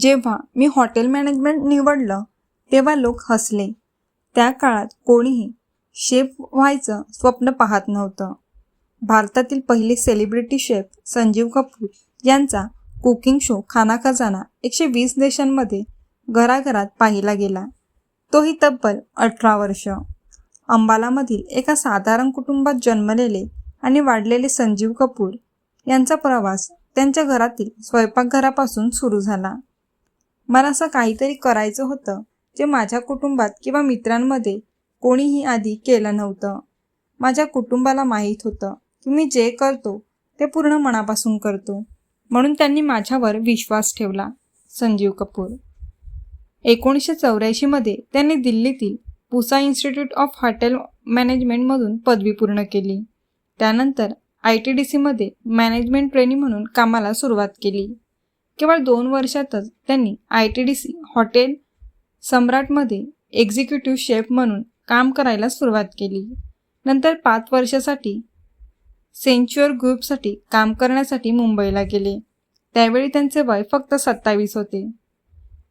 जेव्हा मी hotel management निवडलं तेव्हा लोक हसले. त्या काळात कोणीही शेफ व्हायचं स्वप्न पाहत नव्हतं. भारतातील पहिले सेलिब्रिटी शेफ संजीव कपूर यांचा कुकिंग शो खाना खजाना एकशे वीस देशांमध्ये घराघरात पाहिला गेला. तोही तब्बल अठरा वर्ष. अंबालामधील एका साधारण कुटुंबात जन्मलेले आणि वाढलेले संजीव कपूर यांचा प्रवास त्यांच्या घरातील स्वयंपाकघरापासून सुरू झाला. मला असं काहीतरी करायचं होतं जे माझ्या कुटुंबात किंवा मित्रांमध्ये कोणीही आधी केलं नव्हतं. माझ्या कुटुंबाला माहीत होतं की मी जे करतो ते पूर्ण मनापासून करतो. म्हणून त्यांनी माझ्यावर विश्वास ठेवला संजीव कपूर. एकोणीसशे चौऱ्याऐंशीमध्ये त्यांनी दिल्लीतील पुसा इन्स्टिट्यूट ऑफ हॉटेल मॅनेजमेंटमधून पदवी पूर्ण केली. त्यानंतर आय टी डी सीमध्ये मॅनेजमेंट ट्रेनी म्हणून कामाला सुरुवात केली. केवळ दोन वर्षातच त्यांनी I T D C hotel सम्राटमध्ये executive chef म्हणून काम करायला सुरुवात केली. नंतर पाच वर्षासाठी सेंच्युअर ग्रुपसाठी काम करण्यासाठी मुंबईला गेले. त्यावेळी त्यांचे वय फक्त सत्तावीस होते.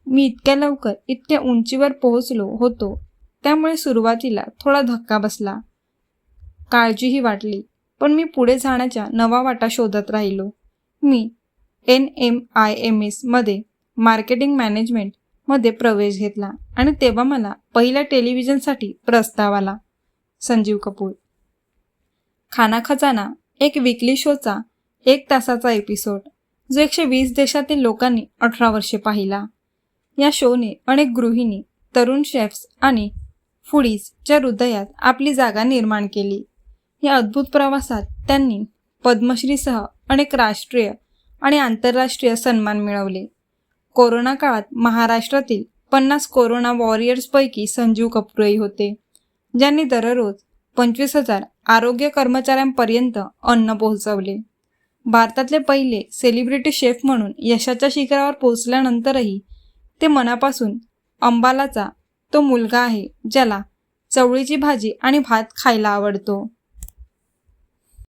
मी इतक्या लवकर इतक्या उंचीवर पोहोचलो होतो त्यामुळे सुरुवातीला थोडा धक्का बसला. काळजीही वाटली पण मी पुढे जाण्याच्या नवा वाटा शोधत राहिलो. मी एन एम आय एम एसमध्ये मार्केटिंग मॅनेजमेंटमध्ये प्रवेश घेतला आणि तेव्हा मला पहिल्या टेलिव्हिजनसाठी प्रस्ताव आला. संजीव कपूर. खाना खजाना एक विकली शोचा एक तासाचा एपिसोड जो एकशे वीस देशातील लोकांनी अठरा वर्षे पाहिला. या शोने अनेक गृहिणी तरुण शेफ्स आणि फुडीजच्या हृदयात आपली जागा निर्माण केली. या अद्भुत प्रवासात त्यांनी पद्मश्रीसह अनेक राष्ट्रीय आणि आंतरराष्ट्रीय सन्मान मिळवले. कोरोना काळात महाराष्ट्रातील पन्नास कोरोना वॉरियर्सपैकी संजीव कपूरही होते ज्यांनी दररोज पंचवीस हजार आरोग्य कर्मचाऱ्यांपर्यंत अन्न पोहोचवले. भारतातले पहिले सेलिब्रिटी शेफ म्हणून यशाच्या शिखरावर पोहोचल्यानंतरही ते मनापासून अंबालाचा तो मुलगा आहे ज्याला चवळीची भाजी आणि भात खायला आवडतो.